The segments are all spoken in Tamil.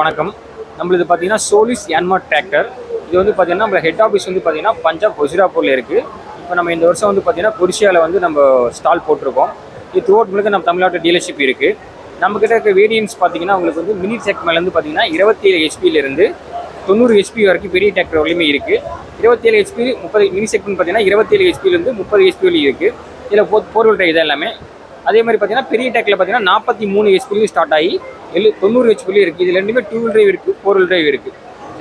வணக்கம். நம்மளது பார்த்தீங்கன்னா சோலிஸ் யான்மா டிராக்டர் இது வந்து பார்த்தீங்கன்னா நம்ம ஹெட் ஆஃபீஸ் வந்து பார்த்தீங்கன்னா பஞ்சாப் ஹொசிராப்பூரில் இருக்குது இப்போ நம்ம இந்த வருஷம் வந்து பார்த்தீங்கன்னா கொரிஷியாவில் வந்து நம்ம ஸ்டால் போட்டிருக்கோம். இது த்ரூ முழுக்க நம்ம தமிழ்நாட்டு டீலர்ஷிப் இருக்குது நம்மக்கிட்ட இருக்க வேரியன்ஸ் பார்த்தீங்கன்னா உங்களுக்கு வந்து மினி செக்மெண்ட்லேருந்து பார்த்தீங்கன்னா இருபத்தேழு ஹெச்பியிலேருந்து தொண்ணூறு ஹெச்பி வரைக்கும் பெரிய டிராக்டர் வரையுமே இருக்குது இருபத்தேழு ஹெச்பி முப்பது மினி செக்மெண்ட் பார்த்தீங்கன்னா இருபத்தேழு ஹெச்பிலேருந்து முப்பது ஹெச்பி வரையும் இருக்குது இதில் ஃபோர் ஃபோர் வீல் இது எல்லாமே அதே மாதிரி பார்த்தீங்கன்னா பெரிய டேக்கில் பார்த்தீங்கன்னா நாற்பத்தி மூணு ஹெச்பிலையும் ஸ்டார்ட் ஆகி எழு தொண்ணூறு ஹெச்பிலையும் இருக்குது இது ரெண்டுமே டூ வீல் டிரைவ் இருக்குது ஃபோர் வீல் டிரைவ் இருக்குது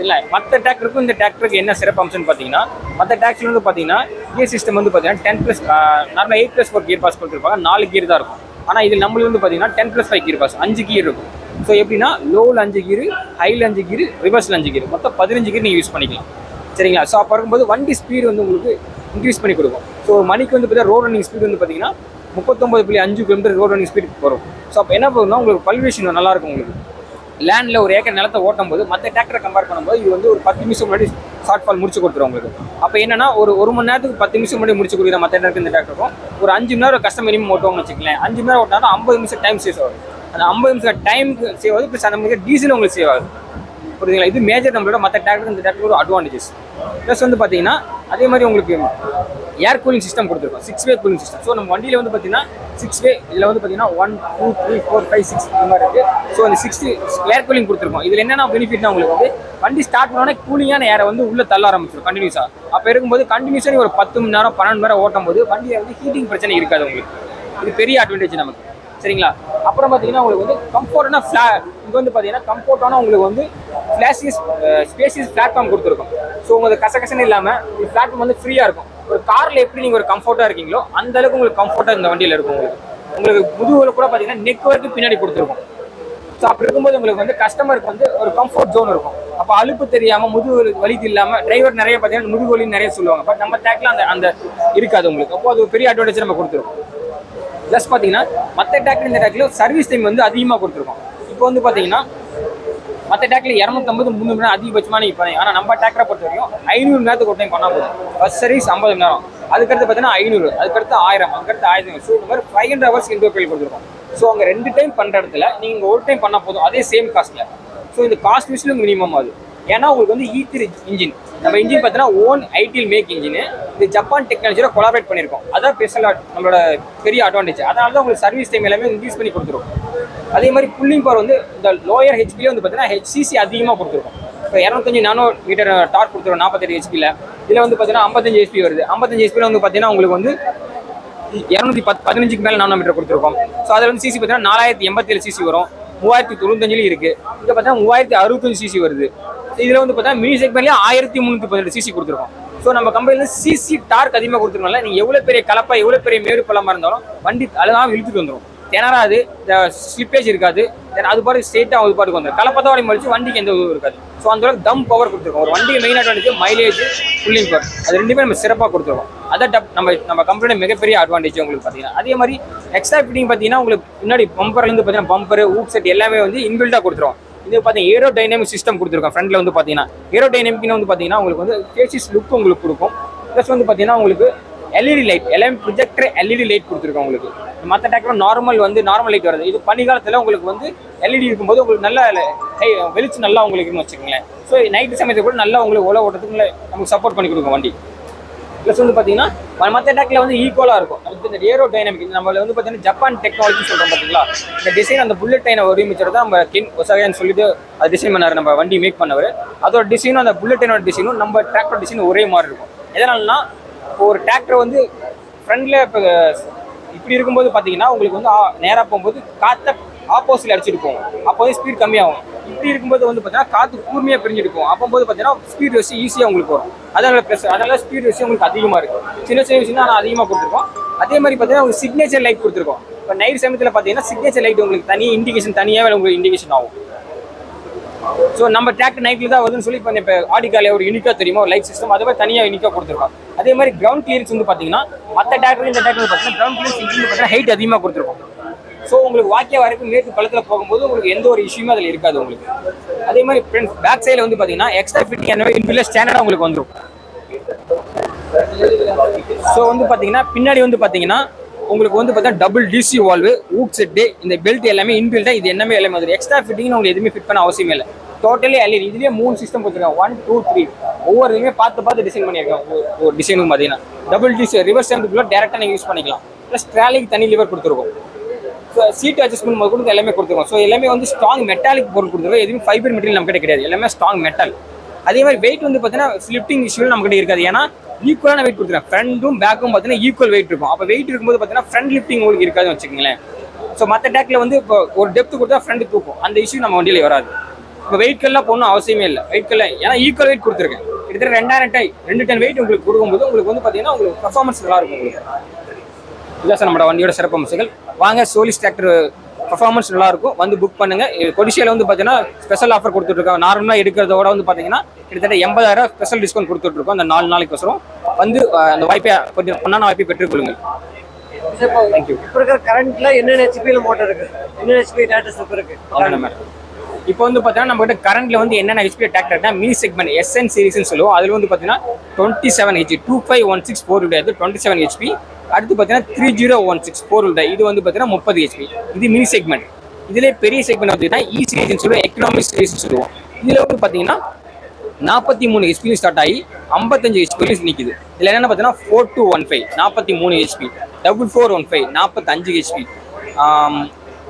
இல்லை மற்ற டிராக்டருக்கும் இந்த டிராக்டருக்கு என்ன சிறப்பு அம்சம்னு பார்த்தீங்கன்னா மற்ற டிராக்டர் வந்து பார்த்தீங்கன்னா கியர் சிஸ்டம் வந்து பார்த்தீங்கன்னா டென் ப்ளஸ் நார்மலாக eight plus four gear pass கொடுத்துருப்பாங்க நாலு கியர் தான் இருக்கும். ஆனால் இதில் நம்மளுக்கு வந்து பார்த்தீங்கன்னா ten plus five gear pass அஞ்சு கியர் இருக்கும். ஸோ எப்படின்னா லோவில் அஞ்சு கீர் ஹையில் அஞ்சு கீர் ரிவர்ஸில் அஞ்சு கீர் மொத்தம் பதினஞ்சு கீர் நீங்கள் யூஸ் பண்ணிக்கலாம். சரிங்களா? ஸோ அப்போ இருக்கும்போது வண்டி ஸ்பீடு வந்து உங்களுக்கு இன்க்ரீஸ் பண்ணி கொடுக்கும். ஸோ மணிக்கு வந்து பார்த்தீங்கன்னா ரோட் ரன்னிங் ஸ்பீடு வந்து பார்த்தீங்கன்னா முப்பத்தொம்பது புள்ளி அஞ்சு கிலோமீட்டர் ரோட் ரன்னிங் ஸ்பீட் வரும். ஸோ அப்போ என்ன போகுதுன்னா உங்களுக்கு பல்வேஷன் நல்லா இருக்கும் உங்களுக்கு. லேண்டில் ஒரு ஏக்கர் நிலத்தை ஓட்டும் போது மற்ற டிராக்டரை கம்பேர் பண்ணும்போது இது வந்து ஒரு பத்து நிமிஷம் முன்னாடி ஷார்ட் ஃபால் முடிச்சு கொடுத்துரும் உங்களுக்கு. அப்போ என்னன்னா ஒரு ஒரு மணி நேரத்துக்கு பத்து நிமிஷம் முன்னாடி முடிச்சு கொடுக்குற மற்ற நேரத்துக்கு இந்த டிராக்டருக்கும் ஒரு அஞ்சு மணி நேரம் கஸ்டமர் மினிமம் ஓட்டோம்னு வச்சுக்கலாம் அஞ்சு மணி நேரம் ஓட்டினா ஐம்பது நிமிஷம் டைம் சேவ் ஆகும் அந்த ஐம்பது நிமிஷம் டைமுக்கு சேவ் ஆகுது ப்ளஸ் அந்த மாதிரி டீசல் உங்களுக்கு சேவ் ஆகுது. புரியுதுங்களா? இது மேஜர் நம்மளோட மற்ற டிராக்டர் இந்த டிராக்டர் ஒரு அட்வான்டேஜஸ் ப்ளஸ் வந்து பார்த்தீங்கன்னா அதே மாதிரி உங்களுக்கு ஏர் கூலிங் சிஸ்டம் கொடுத்துருக்கோம். Six way cooling system so நம்ம வண்டியில் வந்து பார்த்தீங்கன்னா சிக்ஸ் வே இதில் வந்து பார்த்தீங்கன்னா one two three four five six இந்த மாதிரி இருக்குது ஸோ அந்த சிக்ஸ்டி ஏர் கூலிங் கொடுத்துருக்கோம். இதில் என்னென்ன பெனிஃபிட்னா உங்களுக்கு வந்து வண்டி ஸ்டார்ட் பண்ணோடனே கூலிங்கான ஏரை வந்து உள்ளே தள்ள ஆரம்பிச்சிடும் கண்டினியூஸாக அப்போ இருக்கும்போது கண்டினியூஸாக ஒரு பத்து மணி நேரம் பன்னெண்டு மணி நேரம் ஓட்டும் போது வண்டியில் வந்து ஹீட்டிங் பிரச்சனை இருக்காது உங்களுக்கு. இது பெரிய அட்வான்டேஜ் நமக்கு. சரிங்களா? அப்புறம் பார்த்தீங்கன்னா உங்களுக்கு வந்து கம்ஃபர்ட்னா ஃப்ளா இது வந்து பார்த்தீங்கன்னா கம்ஃபர்ட்டான உங்களுக்கு வந்து ஃப்ளாஷியஸ் ஸ்பேசியஸ் பிளாட்ஃபார்ம் கொடுத்துருக்கும். ஸோ உங்களுக்கு கசகசன்னு இல்லாமல் இந்த பிளாட்ஃபார்ம் வந்து ஃப்ரீயாக இருக்கும். ஒரு காரில் எப்படி நீங்கள் ஒரு கம்ஃபர்ட்டாக இருக்கீங்களோ அந்த அளவுக்கு உங்களுக்கு கம்ஃபர்ட்டாக இந்த வண்டியில் இருக்கும் உங்களுக்கு. உங்களுக்கு முதுகில் கூட பார்த்தீங்கன்னா நெக் வரைக்கும் பின்னாடி கொடுத்துருக்கும். ஸோ அப்படி இருக்கும்போது உங்களுக்கு வந்து கஸ்டமருக்கு வந்து ஒரு கம்ஃபர்ட் ஜோன் இருக்கும். அப்போ அலுப்பு தெரியாமல் முதுகு வலி இல்லாமல் டிரைவர் நிறைய பார்த்தீங்கன்னா முதுகு நிறைய சொல்லுவாங்க. பட் நம்ம டேக்கில் அந்த அந்த இருக்காது உங்களுக்கு. அப்போ அது ஒரு பெரிய அட்வான்டேஜ் நம்ம கொடுத்துருக்கோம் ப்ளஸ் பார்த்தீங்கன்னா மற்ற டேக்கில் இந்த டேக்கில் சர்வீஸ் டைம் வந்து அதிகமாக கொடுத்துருக்கோம். இப்போ வந்து பார்த்தீங்கன்னா மற்ற டேக்கில் இரநூத்தம்பது முந்நூறு மணி நேரம் அதிகபட்சமாக இப்போ ஆனால் நம்ம டேக்கரை பொறுத்த வரைக்கும் ஐநூறு நேரத்துக்கு ஒரு டைம் பண்ணால் போதும். பஸ் சர்வீஸ் ஐம்பது மணி நேரம் அதுக்கடுத்து பார்த்தீங்கன்னா ஐநூறு அதுக்கடுத்து ஆயிரம் அதுக்கடுத்து ஆயிரத்தி ஸோ இந்த மாதிரி ஃபைவ் ஹண்ட்ரட் ஹவர்ஸ் இன்டர்வியூ கொடுத்துருக்கோம். ஸோ அங்கே ரெண்டு டைம் பண்ணுற இடத்துல நீங்கள் ஒரு டைம் பண்ணால் போதும். அதே சேம் காஸ்ட்டில் ஸோ இந்த காஸ்ட் விஷயம் மினிமம் ஆகுது ஏன்னா உங்களுக்கு வந்து e ஈ இன்ஜின் நம்ம இன்ஜின் பார்த்தீங்கன்னா ஓன் ஐடியில் மேக் இன்ஜின் இது ஜப்பான் டெக்னாலஜியோட கொலாபரேட் பண்ணியிருக்கோம் அதான் ஸ்பெஷல் நம்மளோட பெரிய அட்வான்டேஜ் அதனால தான் உங்களுக்கு சர்வீஸ் டைம் எல்லாமே இன்க்ரீஸ் பண்ணி கொடுத்துருவோம் அதே மாதிரி புல்லிங் பவர் வந்து இந்த லோயர் ஹெச்பிலே வந்து பார்த்தீங்கன்னா ஹெச்சிசி அதிகமாக கொடுத்துருக்கோம். இப்போ இரநூத்தஞ்சு நானோ மீட்டர் டார்க் கொடுத்துருவோம் நாற்பத்தெட்டு ஹெச்பியில் இதில் வந்து பார்த்தீங்கன்னா ஐம்பத்தஞ்சு ஹெச்பி வருது. ஐம்பத்தஞ்சு ஹெச்பியில் வந்து பார்த்தீங்கன்னா உங்களுக்கு வந்து இரநூத்தி பத் பதினஞ்சுக்கு மேலே நானோ மீட்டர் கொடுத்துருக்கோம். ஸோ அதில் வந்து சிசி பார்த்தீங்கன்னா நாலாயிரத்தி எண்பத்தேழு சிசி வரும். மூவாயிரத்தி தொண்ணூத்தஞ்சிலும் இருக்குது இங்கே பார்த்தீங்கன்னா மூவாயிரத்தி அறுபத்தஞ்சு சிசி வருது. இதில் வந்து பார்த்தீங்கன்னா மினி செக்மெண்ட்லேயே ஆயிரத்தி முந்நூற்றி பதினெட்டு சிசி கொடுத்துருக்கோம். ஸோ நம்ம கம்பெனியில் சிசி டார்க் அதிகமாக கொடுத்துருக்கோம்ல நீங்கள் எவ்வளோ பெரிய கலப்பாக எவ்வளோ பெரிய மேடு பழமாக இருந்தாலும் வண்டி அழகாக இழுத்துட்டு வந்துடும் திணறாது ஸ்லிப்பேஜ் இருக்காது. அது பாட்டு ஸ்ட்ரெயிட்டாக அது பாட்டுக்கு வந்துடும் கலப்பத்தை வரையும் மடிச்சு வண்டிக்கு எந்த இதுவும் இருக்காது. ஸோ அந்த அளவுக்கு தம் பவர் கொடுத்துருக்கோம். ஒரு வண்டிக்கு main advantage mileage pulling power அது ரெண்டுமே நம்ம சிறப்பாக கொடுத்துருக்கோம். அதை டப் நம்ம நம்ம கம்பெனியோட மிகப்பெரிய அட்வான்டேஜ் உங்களுக்கு பார்த்தீங்கன்னா அதே மாதிரி எக்ஸ்ட்ரா ஃபிட்டிங் பார்த்தீங்கன்னா உங்களுக்கு முன்னாடி பம்பர்லேருந்து பார்த்தீங்கன்னா பம்பர் ஊக் செட் எல்லாமே வந்து இன்பில்டாக கொடுத்துருவோம் இது பார்த்தீங்கன்னா ஏரோ டைனாமிக் சிஸ்டம் கொடுத்துருக்கோம் ஃப்ரண்ட்டில் வந்து பார்த்தீங்கன்னா ஏரோ டைனாமிக்னு வந்து பார்த்தீங்கன்னா உங்களுக்கு வந்து கேசிஸ் லுக் உங்களுக்கு கொடுக்கும். ப்ளஸ் வந்து பார்த்தீங்கன்னா உங்களுக்கு எல்இடி லைட் எல்லாமே ப்ரொஜெக்டர் எல்இடி லைட் கொடுத்துருக்கோம் உங்களுக்கு. மற்ற டேக்டர் நார்மல் வந்து நார்மல் லைட் வருது. இது பனிக்காலத்தில் உங்களுக்கு வந்து எல்இடி இருக்கும்போது உங்களுக்கு நல்ல வெளிச்சம் நல்லா உங்களுக்கு இருக்குன்னு வச்சுக்கோங்களேன். ஸோ நைட்டு சமயத்தில் கூட நல்லா உங்களுக்கு ஓல ஓட்டத்துக்கு நமக்கு சப்போர்ட் பண்ணி கொடுக்கும் வண்டி. ப்ளஸ் வந்து பார்த்தீங்கன்னா மற்ற டேக்கில் வந்து ஈக்குவலாக இருக்கும். அடுத்து இந்த ஏரோ டைனமிக் நம்ம வந்து பார்த்தீங்கன்னா ஜப்பான் டெக்னாலஜி சொல்கிறோம் பார்த்தீங்களா இந்த டிசைன் அந்த புல்லட் டைனை வடிவமைச்சர் தான் நம்ம கின் ஒசகைன்னு சொல்லிட்டு அது டிசைன் பண்ணார் நம்ம வண்டி மேக் பண்ணவர். அதோட டிசைனும் அந்த புல்லட் டைனோட டிசைனும் நம்ம டிராக்டர் டிசைன் ஒரே மாதிரி இருக்கும். எதனாலனா இப்போ ஒரு டிராக்டர் வந்து ஃப்ரண்டில் இப்போ இப்படி இருக்கும்போது பார்த்தீங்கன்னா உங்களுக்கு வந்து நேராக போகும்போது காற்றை ஆப்போசிட்டில் அடிச்சுட்டு போகும். அப்போ வந்து ஸ்பீட் கம்மியாகும். இப்படி இருக்கும்போது வந்து பார்த்தீங்கன்னா காற்று கூர்மையாக பிரிஞ்சுட்டு போகும். அப்போது பார்த்தீங்கன்னா ஸ்பீட் வச்சு ஈஸியாக உங்களுக்கு வரும். அதனால ப்ளஸ் அதனால ஸ்பீட் வச்சு உங்களுக்கு அதிகமாக இருக்கும் சின்ன சின்ன விஷயம் தான் அதிகமாக கொடுத்துருக்கோம். அதே மாதிரி பார்த்தீங்கன்னா உங்களுக்கு சிக்னேச்சர் லைட் கொடுத்துருக்கோம். இப்போ நைட் சமயத்தில் பார்த்தீங்கன்னா சிக்னேச்சர் லைட் உங்களுக்கு தனி இண்டிகேஷன் தனியாக உங்களுக்கு இண்டிகேஷன் ஆகும். ஸோ நம்ம டிராக்டர் நைட்டில் தான் வருதுன்னு சொல்லி இப்போ இப்போ ஆடிக்காலே ஒரு யூனிக்காக தெரியுமா? ஒரு லைட் சிஸ்டம் அதே மாதிரி தனியாக யூனிக்காக கொடுத்துருக்கோம். அதே மாதிரி கிரவுண்ட் கிளியர்ஸ் வந்து பார்த்தீங்கன்னா மற்ற டிராக்டர் இந்த டிராக்டர் பார்த்தீங்கன்னா கிரவுண்ட் கிளியர்ஸ் இன்ஜின் பார்த்தீங்கன்னா ஹைட் அதிகமாக கொடுத்துருக்கோம். ஸோ உங்களுக்கு வாக்கிய வரைக்கும் மேற்கு பள்ளத்தில் போகும்போது உங்களுக்கு எந்த ஒரு இஷ்யூமே அதில் இருக்காது உங்களுக்கு. அதே மாதிரி ஃப்ரெண்ட்ஸ் பேக் சைடில் வந்து பார்த்தீங்கன்னா எக்ஸ்ட்ரா ஃபிட்டிங் என்ன இன்பில் ஸ்டாண்டர்டாக உங்களுக்கு வந்துடும் ஸோ வந்து பார்த்தீங்கன்னா பின்னாடி வந்து பார்த்தீங்கன்னா உங்களுக்கு வந்து பார்த்தீங்கன்னா double DC valve hook set இந்த பெல்ட் எல்லாமே இன்பில்டாக இது எல்லாமே எல்லாமே வந்துடும் எக்ஸ்ட்ரா ஃபிட்டிங் உங்களுக்கு எதுவுமே ஃபிட் பண்ண அவசியமே இல்லை. டோட்டலி எல்இடி இதுலேயே மூணு சிஸ்டம் கொடுத்துருக்காங்க ஒன் டூ த்ரீ ஒவ்வொரு இதுவுமே பார்த்து பார்த்து டிசைன் பண்ணியிருக்காங்க. ஒரு டிசைனும் பார்த்தீங்கன்னா. டபுள் டிசி ரிவர்ஸ் ஹேண்டுக்குள்ள டேரெக்டாக நீங்கள் யூஸ் பண்ணிக்கலாம். ப்ளஸ் ட்ராலிக்கு தனி லிவர் கொடுத்துருக்கோம். ஸோ சீட் அட்ஜஸ்ட்மெண்ட் முதல் கொடுத்து எல்லாமே கொடுத்துருக்கோம். ஸோ எல்லாமே வந்து ஸ்ட்ராங் மெட்டாலிக் பொருள் கொடுத்துருக்கோம். எதுவுமே ஃபைபர் மெட்டீரியல் நம்மகிட்ட கிடையாது. எல்லாமே ஸ்ட்ராங் மெட்டல் அதே மாதிரி வெயிட் வந்து பார்த்தீங்கன்னா ஸ்லிப்டிங் இஷ்யூ நம்மகிட்ட இருக்காது. ஏன்னா ஈக்குவலான வெயிட் கொடுத்துருக்கேன். ஃப்ரண்டும் பேக்கும் பார்த்தீங்கன்னா ஈக்குவல் வெயிட் இருக்கும். அப்போ வெயிட் இருக்கும்போது பார்த்தீங்கன்னா ஃப்ரண்ட் லிஃப்டிங் உங்களுக்கு இருக்காதுன்னு வச்சுக்கோங்களேன். ஸோ மற்ற டேக்கில் வந்து இப்போ ஒரு டெப்த் கொடுத்தா ஃப்ரண்ட் தூக்கும். அந்த இஷ்யூ நம்ம வண்டியில் வராது. இப்போ வெயிட்கெல்லாம் போகணும் அவசியமே இல்லை. வெயிட்கெல்லாம் ஏன்னா ஈக்குவல் வெயிட் கொடுத்துருக்கேன். கிட்டத்தட்ட ரெண்டாயிரம் டை ரெண்டு டன் வெயிட் உங்களுக்கு கொடுக்கும்போது உங்களுக்கு வந்து பார்த்தீங்கன்னா உங்களுக்கு பர்ஃபார்மன்ஸ் நல்லா இருக்கும் உங்களுக்கு. இதான் சார் நம்மளோட வண்டியோட சிறப்பு அம்சங்கள். வாங்க சோலிஸ் டிராக்டர் பர்ஃபார்மன்ஸ் நல்லாயிருக்கும் வந்து புக் பண்ணுங்கள் கொடிசியில் வந்து பார்த்தீங்கன்னா ஸ்பெஷல் ஆஃபர் கொடுத்துட்ருக்காங்க நார்மலாக எடுக்கிறதோட வந்து பார்த்தீங்கன்னா கிட்டத்தட்ட எண்பதாயிரம் ஸ்பெஷல் டிஸ்கவுண்ட் கொடுத்துட்ருக்கோம். அந்த நாலு நாளைக்கு வசரம் வந்து அந்த வாய்ப்பை கொஞ்சம் பொண்ணான வாய்ப்பை பெற்றுக்கொள்ளுங்கள். தேங்க்யூ இப்போ இருக்கிற கரண்ட்ல என்னென்ன ஹெச்பியில் மோட்டர் இருக்கு? என்னென்ன ஹெச்பி டேட்டா ஸ்லிப் இருக்கு? ஆமாம் மேடம் இப்போ வந்து பார்த்தீங்கன்னா நம்ம கிட்ட கரண்ட்ல வந்து என்னென்ன ஹெச்பி டிராக்டர்னா மினி செக்மெண்ட் எஸ்என் சீரிஸ்னு சொல்லுவோம். அதில் வந்து பார்த்தீங்கன்னா twenty seven HP two five one six four உடையது டுவெண்ட்டி செவன் ஹெச்பி அடுத்து பார்த்தீங்கன்னா three zero one six four உடைய இது வந்து பார்த்தீங்கன்னா முப்பது ஹெச்பி இது மினி செக்மெண்ட் இதுலேயே பெரிய செக்மெண்ட் பார்த்தீங்கன்னா இ சீரிஸ்னு சொல்லுவோம் எக்கனாமிக் சீரிஸ்னு சொல்லுவோம். இதில் வந்து பார்த்தீங்கன்னா நாற்பத்தி மூணு ஹெச்பியும் ஸ்டார்ட் ஆகி ஐம்பத்தஞ்சு ஹெச்பி நிற்குது இதில் என்னென்ன பார்த்தீங்கன்னா ஃபோர் டூ ஒன் ஃபைவ் நாற்பத்தி மூணு HP double four one five நாற்பத்தஞ்சு HP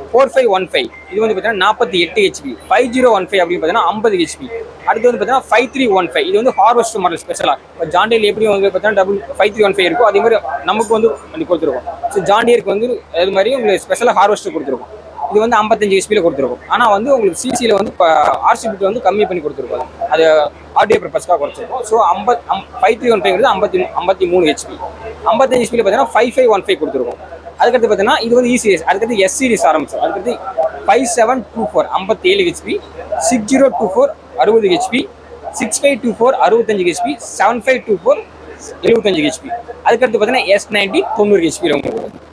four five one five இது வந்து பார்த்தீங்கன்னா நாற்பத்தி எட்டு HP five zero one five அப்படின்னு பார்த்தீங்கன்னா ஐம்பது ஹெச்பி அடுத்து வந்து பார்த்தீங்கன்னா ஃபைவ் த்ரீ ஒன் ஃபைவ் இது வந்து ஹார்வெஸ்ட் மாடல் ஸ்பெஷலாக இப்போ ஜாண்டியில் எப்படி வந்து பார்த்தீங்கன்னா double five three one five இருக்கும் அதே மாதிரி நமக்கு வந்து பண்ணி கொடுத்துருக்கோம். ஸோ ஜாண்டியருக்கு வந்து அது மாதிரி உங்களுக்கு ஸ்பெஷலாக ஹார்வெஸ்ட் கொடுத்துருக்கோம். இது வந்து ஐம்பத்தஞ்சு ஹெச்பியில் கொடுத்துருக்கும். ஆனால் வந்து உங்களுக்கு சிசியில் வந்து இப்போ ஆர்சிபிக்கு வந்து கம்மி பண்ணி கொடுத்துருக்கோம். அது ஆடியோ பர்பஸ்க்காக குறைச்சிருக்கோம் ஸோ ஐம்பத் ஃபைவ் த்ரீ ஒன் ஃபைவ் ஐம்பத்தி ஐம்பத்தி மூணு ஹெச்பி ஐம்பத்தஞ்சு ஹெச்பியில் பார்த்தீங்கன்னா ஃபைவ் ஃபைவ் ஒன் ஃபைவ் கொடுத்துருக்கோம். அதுக்கடுத்து பார்த்தீங்கன்னா இது வந்து e இசிஎஸ் அதுக்கடுத்து எஸ் சீரிஸ் ஆரம்பிச்சு அதுக்கடுத்து ஃபைவ் செவன் டூ ஃபோர் ஐம்பத்தி ஏழு HP six zero two four அறுபது HP six five two four அறுபத்தஞ்சு HP seven five two four எழுபத்தஞ்சு ஹெச்பி அதுக்கடுத்து பார்த்தீங்கன்னா எஸ் நைன்டி தொண்ணூறு ஹெச்பியில் உங்களுக்கு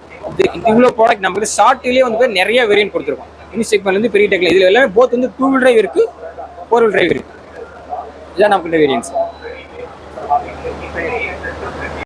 இவ்வளோ ப்ராடக்ட் நம்மளுக்கு ஷார்ட்லேயே வந்து நிறைய வேரியன்ட் கொடுத்துருக்கோம். மினி செக்மெண்ட்லேருந்து பெரிய டெக்ல இதில் எல்லாமே போத் வந்து டூ வீல் டிரைவ் இருக்குது ஃபோர் வீல் டிரைவ் இருக்குது இதான் நமக்கு வேரியன்ஸ்